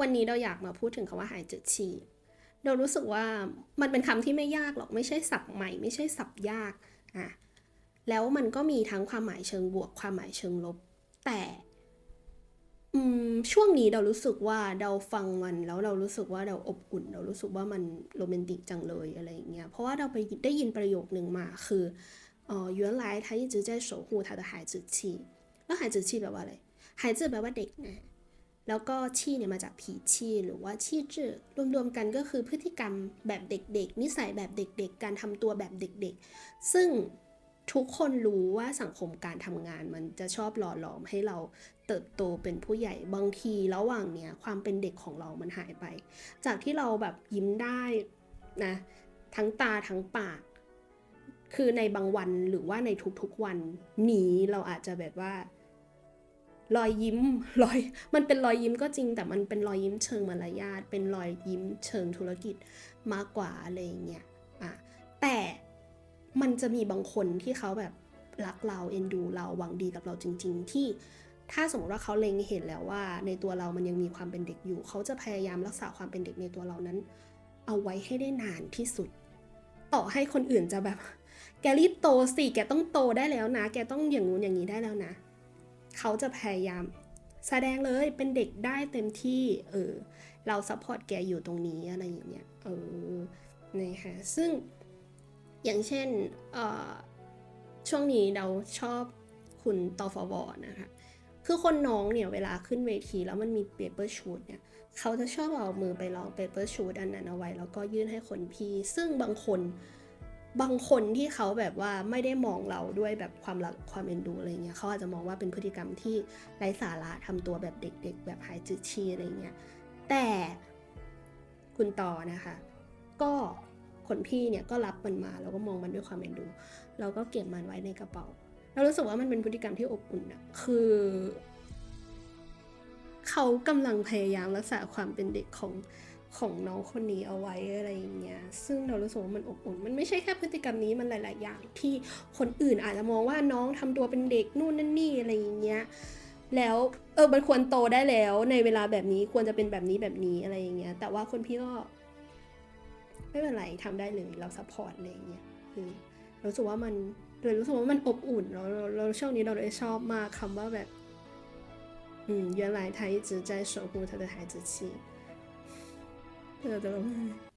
วันนี้เราอยากมาพูดถึงคำว่าหายจืดชีเรารู้สึกว่ามันเป็นคำที่ไม่ยากหรอกไม่ใช่ศัพท์ใหม่ ไม่ใช่ศัพท์ยากอะแล้วมันก็มีทั้งความหมายเชิงบวก ความหมายเชิงลบ แต่ช่วงนี้เรารู้สึกว่าเราฟังมันแล้วเรารู้สึกว่าเราอบอุ่น เรารู้สึกว่ามันโรแมนติกจังเลยอะไรอย่างเงี้ยเพราะว่าเราไปได้ยินประโยคหนึ่งมาคือเออ原来他一直在守护他的孩子气แล้วหายจืดชีแปลว่าอะไรหายจืดแปลว่าเด็กนะ แล้วก็ชี่เนี่ยมาจากผีชี่หรือว่าชี่จื้อรวมๆกันก็คือพฤติกรรมแบบเด็ก ๆ นิสัยแบบเด็ก ๆ การทำตัวแบบเด็ก ๆ ซึ่งทุกคนรู้ว่าสังคมการทำงานมันจะชอบหล่อหลอมให้เราเติบโตเป็นผู้ใหญ่บางทีระหว่างเนี้ยความเป็นเด็กของเรามันหายไป จากที่เราแบบยิ้มได้นะทั้งตาทั้งปาก คือในบางวันหรือว่าในทุกๆวันนี้เราอาจจะแบบว่า รอยยิ้มรอยมันเป็นรอยยิ้มก็จริง แต่มันเป็นรอยยิ้มเชิงมารยาทเป็นรอยยิ้มเชิงธุรกิจมากกว่าอะไรเงี้ยอะแต่มันจะมีบางคนที่เขาแบบรักเราเอ็นดูเราหวังดีกับเราจริง ๆ ที่ถ้าสมมติว่าเขาเล็งเห็นแล้วว่า ในตัวเรามันยังมีความเป็นเด็กอยู่ เขาจะพยายามรักษาความเป็นเด็กในตัวเรานั้น เอาไว้ให้ได้นานที่สุด ต่อให้คนอื่นจะแบบ แกรีบโตสิแกต้องโตได้แล้วนะ แกต้องอย่างงู้นอย่างนี้ได้แล้วนะ เขาจะพยายามแสดงเลยเป็นเด็กได้เต็มที่ เออ เราซัพพอร์ตแกอยู่ตรงนี้อะไรอย่างเงี้ย เออ นะคะซึ่งอย่างเช่น เอ่อ ช่วงนี้เราชอบคุณตอฟวนะคะ คือคนน้องเนี่ย เวลาขึ้นเวทีแล้วมันมีเปเปอร์ชูดเนี่ย เขาจะชอบเอามือไปลองเปเปอร์ชูดอันนั้นเอาไว้ แล้วก็ยื่นให้คนพี่ ซึ่งบางคน บางคนที่เขาแบบว่าไม่ได้มองเราด้วยแบบความรักความเอ็นดูอะไรเงี้ยเขาอาจจะมองว่าเป็นพฤติกรรมที่ไร้สาระทำตัวแบบเด็ก ๆ แบบหายจืดชีอะไรเงี้ยแต่คุณต่อนะคะ ก็คนพี่เนี่ยก็รับมันมาแล้วก็มองมันด้วยความเอ็นดูแล้วก็เก็บมันไว้ในกระเป๋า เรารู้สึกว่ามันเป็นพฤติกรรมที่อบอุ่นอะคือ เขากำลังพยายามรักษาความเป็นเด็กของ ของน้องคนนี้เอาไว้อะไรอย่างเงี้ย ซึ่งเรารู้สึกว่ามันอบอุ่น มันไม่ใช่แค่พฤติกรรมนี้ มันหลาย ๆ อย่างที่คนอื่นอาจจะมองว่าน้องทำตัวเป็นเด็กนู่นนั่นนี่อะไรอย่างเงี้ย แล้วเออ มันควรโตได้แล้ว ในเวลาแบบนี้ควรจะเป็นแบบนี้แบบนี้อะไรอย่างเงี้ย แต่ว่าคนพี่ก็ ไม่เป็นไรทำได้เลยเราซัพพอร์ตอะไรอย่างเงี้ยคือเรารู้สึกว่ามันเลยรู้สึกว่ามันอบอุ่นเราเราเราช่วงนี้เราเลยชอบมากคำว่าแบบ อืม原来他一直在守护他的孩子气。 对对对